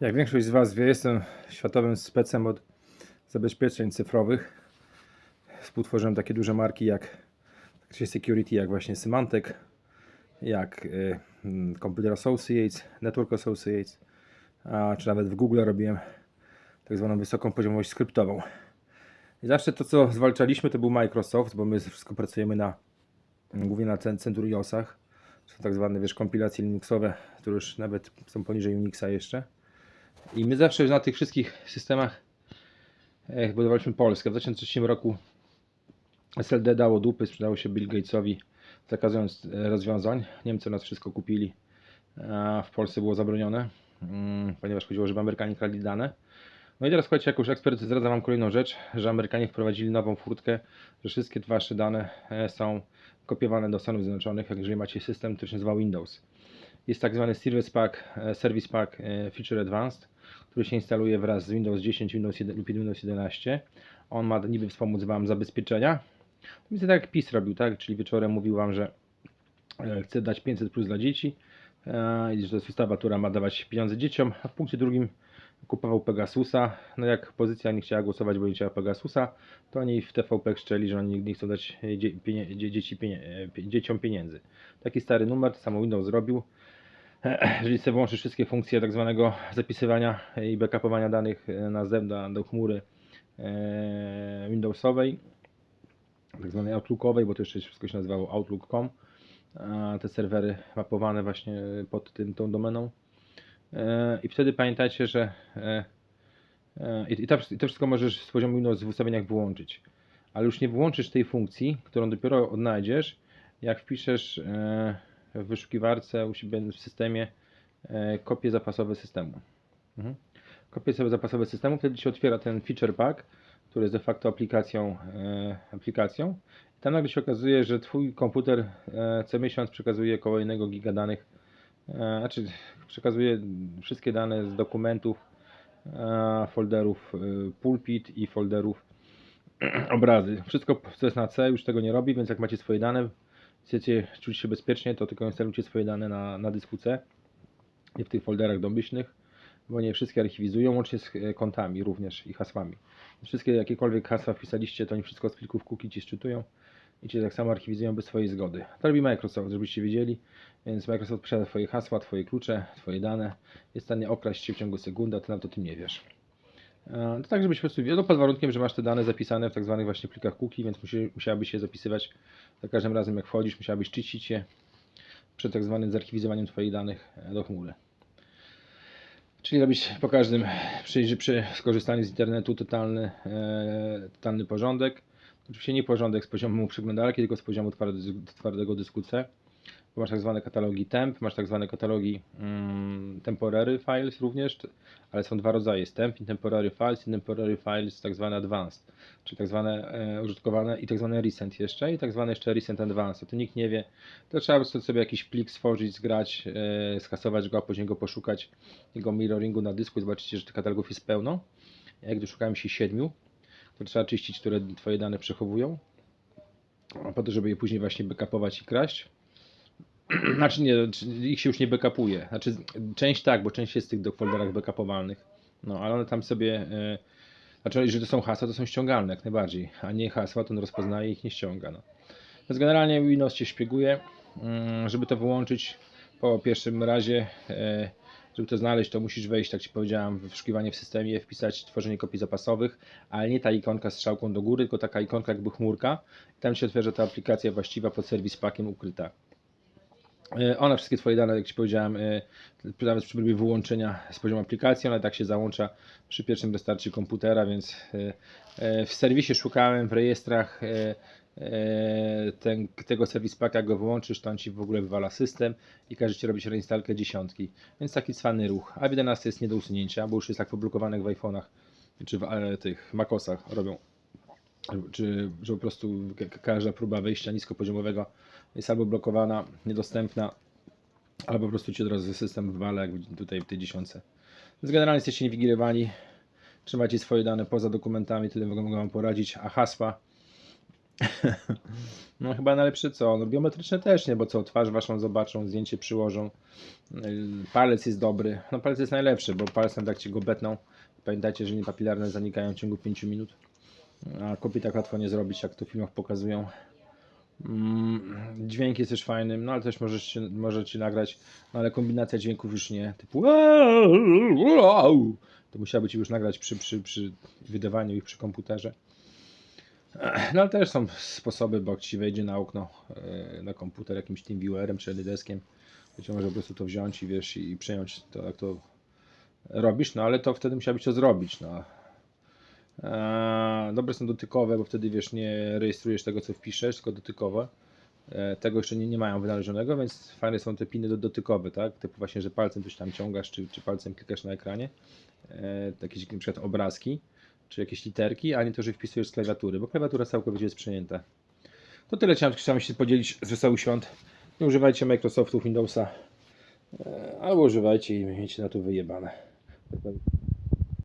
Jak większość z Was wie, jestem światowym specem od zabezpieczeń cyfrowych. Współtworzyłem takie duże marki jak takie Security, jak właśnie Symantec, jak y, Computer Associates, Network Associates, a, czy nawet w Google robiłem tak zwaną wysoką poziomowość skryptową. I zawsze to, co zwalczaliśmy, to był Microsoft, bo my wszystko pracujemy na głównie na cen- Centuriosach. Są tak zwane, wiesz, kompilacje Linuxowe, które już nawet są poniżej Unixa jeszcze. I my zawsze na tych wszystkich systemach e, budowaliśmy Polskę. W 2003 roku SLD dało dupy, sprzedało się Bill Gatesowi, zakazując e, rozwiązań. Niemcy nas wszystko kupili, a w Polsce było zabronione, mm, ponieważ chodziło, żeby Amerykanie kradli dane. No i teraz słuchajcie, jako już ekspert zdradzam Wam kolejną rzecz, że Amerykanie wprowadzili nową furtkę, że wszystkie Wasze dane e, są kopiowane do Stanów Zjednoczonych, jeżeli macie system, który się nazywa Windows. Jest tak zwany Service Pack, e, Service Pack e, Feature Advanced, który się instaluje wraz z Windows 10 Windows 1, lub Windows 11. On ma niby wspomóc Wam zabezpieczenia. To jest tak jak PiS robił, tak? Czyli wieczorem mówił Wam, że e, chce dać 500 plus dla dzieci e, i że to jest ustawa, która ma dawać pieniądze dzieciom, a w punkcie drugim kupował Pegasusa. No jak opozycja nie chciała głosować, bo nie chciała Pegasusa, to oni w TVP krzyczeli, że oni nie chcą dać e, dzie, pienie, dzie, dzieci, pienie, e, pie- dzieciom pieniędzy. Taki stary numer, to samo Windows zrobił. Jeżeli sobie włączysz wszystkie funkcje tak zwanego zapisywania i backupowania danych e, na zewnątrz do chmury e, Windowsowej, tak zwanej Outlookowej, bo to jeszcze wszystko się nazywało Outlook.com, te serwery mapowane właśnie pod tym, tą domeną. E, I wtedy pamiętajcie, że i, to, wszystko możesz z poziomu Windows w ustawieniach wyłączyć, ale już nie włączysz tej funkcji, którą dopiero odnajdziesz, jak wpiszesz w wyszukiwarce u siebie w systemie e, kopie zapasowe systemu. Mhm. Kopie sobie zapasowe systemu, wtedy się otwiera ten feature pack, który jest de facto aplikacją. E, aplikacją. I tam nagle się okazuje, że Twój komputer e, co miesiąc przekazuje około 1 giga danych, znaczy przekazuje wszystkie dane z dokumentów, folderów pulpit i folderów obrazy. Wszystko co jest na C już tego nie robi, więc jak macie swoje dane, chcecie czuć się bezpiecznie, to tylko instalujcie swoje dane na, na dysku C w tych folderach domyślnych, bo nie wszystkie archiwizują, łącznie z e, kontami również i hasłami. Wszystkie jakiekolwiek hasła wpisaliście, to oni wszystko z plików cookie ci szczytują i cię tak samo archiwizują bez twojej zgody. To robi Microsoft, żebyście wiedzieli, więc Microsoft posiada twoje hasła, twoje klucze, twoje dane, jest w stanie okraść cię w ciągu sekundy, a ty nawet o tym nie wiesz. E, To tak, żebyś po prostu no pod warunkiem, że masz te dane zapisane w tak zwanych właśnie plikach cookie, więc musi, musiałabyś je zapisywać za każdym razem jak wchodzisz, musiałabyś czyścić je przed tak zwanym zarchiwizowaniem Twoich danych e, do chmury. Czyli robić po każdym przy, przy skorzystaniu z internetu totalny, e, totalny porządek. Oczywiście nie porządek z poziomu przeglądarki, tylko z poziomu twarde, twardego dysku C. Masz tak zwane katalogi temp, masz tak zwane katalogi mm, temporary files również, ale są dwa rodzaje, jest temp i temporary files i temporary files tak zwane advanced, czyli tak zwane e, użytkowane i tak zwane recent jeszcze i tak zwane jeszcze recent advanced. O tym nikt nie wie, to trzeba po prostu sobie jakiś plik stworzyć, zgrać, e, skasować go, a później go poszukać jego mirroringu na dysku i zobaczycie, że tych katalogów jest pełno. Jak doszukałem się siedmiu, to trzeba czyścić, które Twoje dane przechowują, po to, żeby je później właśnie backupować i kraść. Znaczy nie, ich się już nie backupuje. Znaczy część tak, bo część jest w tych folderach backupowalnych. No, ale one tam sobie. E, znaczy, jeżeli to są hasła, to są ściągalne jak najbardziej, a nie hasła, to on rozpoznaje i ich nie ściąga. No. Więc generalnie Windows cię szpieguje. Mm, Żeby to wyłączyć po pierwszym razie, e, żeby to znaleźć, to musisz wejść, tak Ci powiedziałem, w wyszukiwanie w systemie, wpisać tworzenie kopii zapasowych, ale nie ta ikonka z strzałką do góry, tylko taka ikonka jakby chmurka. I tam się otwiera ta aplikacja właściwa pod serwis packiem ukryta. E, One wszystkie Twoje dane, jak Ci powiedziałem, e, nawet przy próbie wyłączenia z poziomu aplikacji, one tak się załącza przy pierwszym restarcie komputera, więc e, w serwisie szukałem, w rejestrach ten, tego serwis packa, go wyłączysz, to on Ci w ogóle wywala system i każe Ci robić reinstalkę dziesiątki. Więc taki cwany ruch. A 11 jest nie do usunięcia, bo już jest tak poblokowane w iPhone'ach czy w tych MacOSach robią czy że po prostu ka- każda próba wejścia niskopoziomowego jest albo blokowana, niedostępna, albo po prostu ci od razu system wywala, jak tutaj w tej dziesiątce. Więc generalnie jesteście niewigilowani, trzymacie swoje dane poza dokumentami, tyle mogę Wam poradzić, a hasła No chyba najlepsze co? No biometryczne też nie, bo co, twarz waszą zobaczą, zdjęcie przyłożą. Yy, Palec jest dobry. No palec jest najlepszy, bo palcem jak ci go betną. Pamiętajcie, że nie papilarne zanikają w ciągu 5 minut. A kopii tak łatwo nie zrobić, jak to w filmach pokazują. Mm, Dźwięk jest też fajny, no ale też możesz się, możecie nagrać, no ale kombinacja dźwięków już nie, typu to musiałoby ci już nagrać przy, przy, przy wydawaniu ich przy komputerze. No ale też są sposoby, bo jak ci wejdzie na okno e, na komputer jakimś TeamViewerem czy Deskiem, to ci może po prostu to wziąć i wiesz i przejąć to jak to robisz, no ale to wtedy musiałbyś to zrobić, no. Eee, dobre są dotykowe, bo wtedy wiesz, nie rejestrujesz tego co wpiszesz, tylko dotykowe. E, tego jeszcze nie, nie mają wynależonego, więc fajne są te piny do, dotykowe, tak? Typu właśnie, że palcem coś tam ciągasz, czy, czy palcem klikasz na ekranie. E, jakieś na przykład obrazki, czy jakieś literki, a nie to, że wpisujesz z klawiatury, bo klawiatura całkowicie jest przejęta. To tyle chciałem, się podzielić z Wesołych Świąt. Nie używajcie Microsoftu, Windowsa, e, albo używajcie i miejcie na to wyjebane.